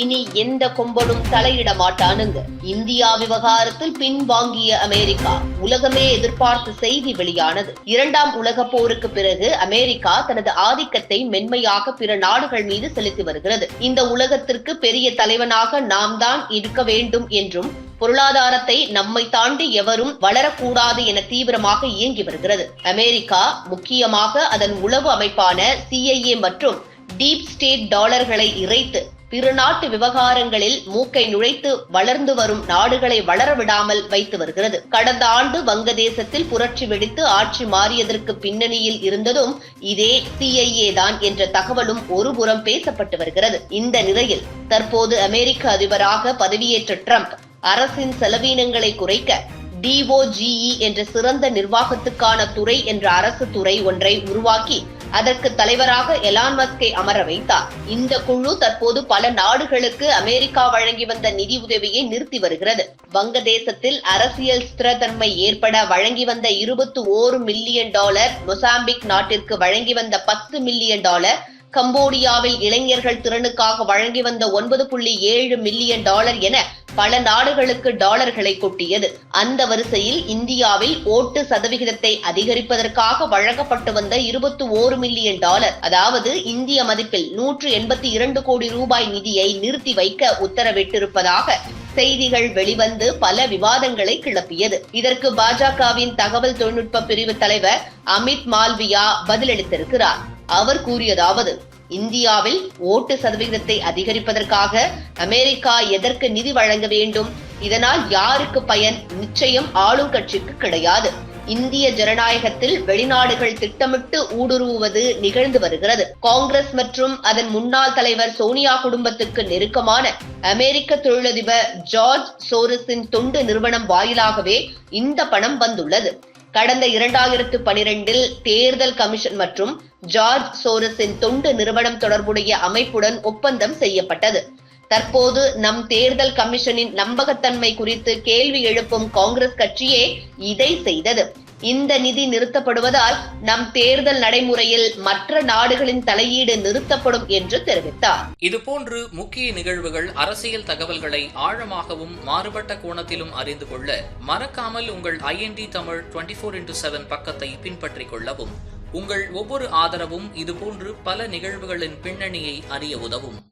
இனி எந்த கொம்பனும் தலையிட மாட்டானுங்க. இந்தியா விவகாரத்தில் பின்வாங்கிய அமெரிக்கா உலகமே எதிர்பார்த்த செய்தி வெளியானது. இரண்டாம் உலக போருக்கு பிறகு அமெரிக்கா தனது ஆதிக்கத்தை மென்மையாக பிற நாடுகள் மீது செலுத்தி வருகிறது. இந்த உலகத்திற்கு பெரிய தலைவனாக நாம் தான் இருக்க வேண்டும் என்றும் பொருளாதாரத்தை நம்மை தாண்டி எவரும் வளரக்கூடாது என தீவிரமாக இயங்கி வருகிறது. அமெரிக்கா முக்கியமாக அதன் உளவு அமைப்பான சிஐஏ மற்றும் டீப் ஸ்டேட் டாலர்களை இறைத்து பிற நாட்டு விவகாரங்களில் மூக்கை நுழைத்து வளர்ந்து வரும் நாடுகளை வளர விடாமல் வைத்து வருகிறது. கடந்த ஆண்டு வங்கதேசத்தில் புரட்சி வெடித்து ஆட்சி மாறியதற்கு பின்னணியில் இருந்ததும் இதே சிஐஏ தான் என்ற தகவலும் ஒருபுறம் பேசப்பட்டு வருகிறது. இந்த நிலையில் தற்போது அமெரிக்க அதிபராக பதவியேற்ற ட்ரம்ப் அரசின் செலவீனங்களை குறைக்க டிஓஜிஇ என்ற சிறந்த நிர்வாகத்துக்கான துறை என்ற அரசு துறை ஒன்றை உருவாக்கி அதற்கு தலைவராக எலான் மஸ்கை அமர வைத்தார். இந்த குழு தற்போது பல நாடுகளுக்கு அமெரிக்கா வழங்கி வந்த நிதி உதவியை நிறுத்தி வருகிறது. வங்கதேசத்தில் அரசியல் ஸ்திரத்தன்மை ஏற்பட வழங்கி வந்த இருபத்தி ஓரு மில்லியன் டாலர் மொசாம்பிக் நாட்டிற்கு வழங்கி வந்த பத்து மில்லியன் டாலர் கம்போடியாவில் இளைஞர்கள் திறனுக்காக வழங்கி வந்த ஒன்பது புள்ளி ஏழு மில்லியன் டாலர் என பல நாடுகளுக்கு டாலர்களை கொட்டியது. அந்த வரிசையில் இந்தியாவில் ஓட்டு சதவிகிதத்தை அதிகரிப்பதற்காக வழங்கப்பட்டு வந்த இருபத்தி ஓரு மில்லியன் டாலர் அதாவது இந்திய மதிப்பில் நூற்று எண்பத்தி இரண்டு கோடி ரூபாய் நிதியை நிறுத்தி வைக்க உத்தரவிட்டிருப்பதாக செய்திகள் வெளிவந்து பல விவாதங்களை கிளப்பியது. இதற்கு பாஜகவின் தகவல் தொழில்நுட்ப பிரிவு தலைவர் அமித் மால்வியா பதிலளித்திருக்கிறார். அவர் கூறியதாவது இந்தியாவில் ஓட்டு சதவிகிதத்தை அதிகரிப்பதற்காக அமெரிக்கா எதற்கு நிதி வழங்க வேண்டும்? இதனால் யாருக்கு பயன்? நிச்சயம் ஆளும் கட்சிக்கு கிடையாது. இந்திய ஜனநாயகத்தில் வெளிநாடுகள் திட்டமிட்டு ஊடுருவுவது நிகழ்ந்து வருகிறது. காங்கிரஸ் மற்றும் அதன் முன்னாள் தலைவர் சோனியா குடும்பத்துக்கு நெருக்கமான அமெரிக்க தொழிலதிபர் ஜார்ஜ் சோரஸின் தொண்டு நிறுவனம் வாயிலாகவே இந்த பணம் வந்துள்ளது. கடந்த இரண்டாயிரத்து பனிரெண்டில் தேர்தல் கமிஷன் மற்றும் ஜார்ஜ் சோரஸின் தொண்டு நிறுவனம் தொடர்புடைய அமைப்புடன் ஒப்பந்தம் செய்யப்பட்டது. தற்போது நம் தேர்தல் கமிஷனின் நம்பகத்தன்மை குறித்து கேள்வி எழுப்பும் காங்கிரஸ் கட்சியே இதை செய்தது. இந்த நிதி நிறுத்தப்படுவதால் நம் தேர்தல் நடைமுறையில் மற்ற நாடுகளின் தலையீடு நிறுத்தப்படும் என்று தெரிவித்தார். இதுபோன்று முக்கிய நிகழ்வுகள் அரசியல் தகவல்களை ஆழமாகவும் மாறுபட்ட கோணத்திலும் அறிந்து கொள்ள மறக்காமல் உங்கள் I N D Tamil twenty four into seven பக்கத்தை பின்பற்றிக் கொள்ளவும். உங்கள் ஒவ்வொரு ஆதரவும் இதுபோன்று பல நிகழ்வுகளின் பின்னணியை அறிய உதவும்.